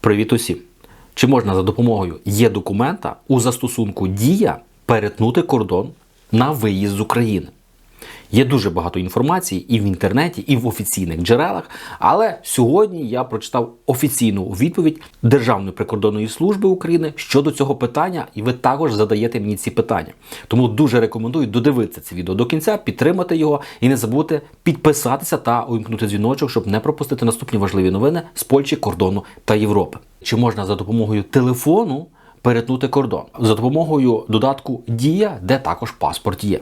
Привіт усім! Чи можна за допомогою є документа у застосунку Дія перетнути кордон на виїзд з України? Є дуже багато інформації і в інтернеті, і в офіційних джерелах. Але сьогодні я прочитав офіційну відповідь Державної прикордонної служби України щодо цього питання, і ви також задаєте мені ці питання. Тому дуже рекомендую додивитися це відео до кінця, підтримати його і не забудьте підписатися та увімкнути дзвіночок, щоб не пропустити наступні важливі новини з Польщі, кордону та Європи. Чи можна за допомогою телефону перетнути кордон за допомогою додатку Дія, де також паспорт є?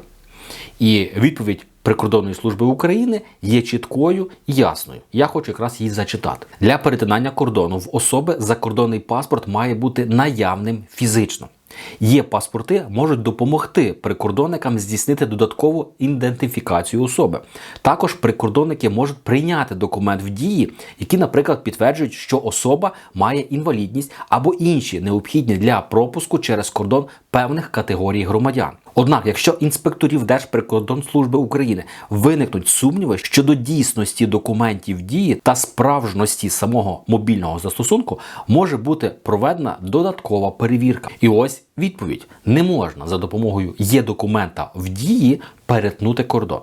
І відповідь Прикордонної служби України є чіткою і ясною. Я хочу якраз її зачитати. Для перетинання кордону в особи закордонний паспорт має бути наявним фізично. Є паспорти можуть допомогти прикордонникам здійснити додаткову ідентифікацію особи. Також прикордонники можуть прийняти документ в дії, які, наприклад, підтверджують, що особа має інвалідність або інші необхідні для пропуску через кордон певних категорій громадян. Однак, якщо інспекторів Держприкордонслужби України виникнуть сумніви щодо дійсності документів дії та справжності самого мобільного застосунку, може бути проведена додаткова перевірка. І ось відповідь: не можна за допомогою є документа в дії перетнути кордон.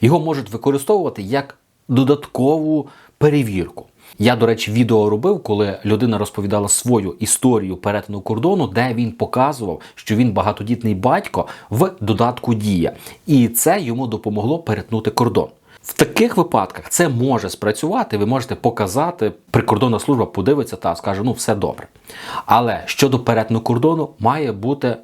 Його можуть використовувати як додаткову перевірку. Я, до речі, відео робив, коли людина розповідала свою історію перетину кордону, де він показував, що він багатодітний батько в додатку Дія, і це йому допомогло перетнути кордон. В таких випадках це може спрацювати. Ви можете показати, прикордонна служба подивиться та скаже, ну все добре. Але щодо перетину кордону, має бути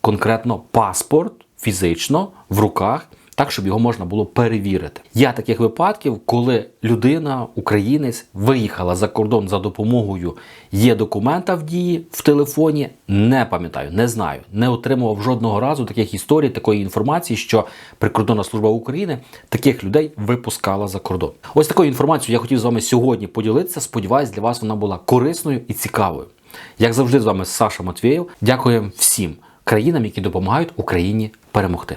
конкретно паспорт фізично в руках так, щоб його можна було перевірити. Є таких випадків, коли людина, українець, виїхала за кордон за допомогою є документа в дії в телефоні. Не пам'ятаю, не знаю, не отримував жодного разу таких історій, такої інформації, що прикордонна служба України таких людей випускала за кордон. Ось такою інформацією я хотів з вами сьогодні поділитися. Сподіваюсь, для вас вона була корисною і цікавою. Як завжди, з вами Саша Матвєєв. Дякуємо всім країнам, які допомагають Україні перемогти.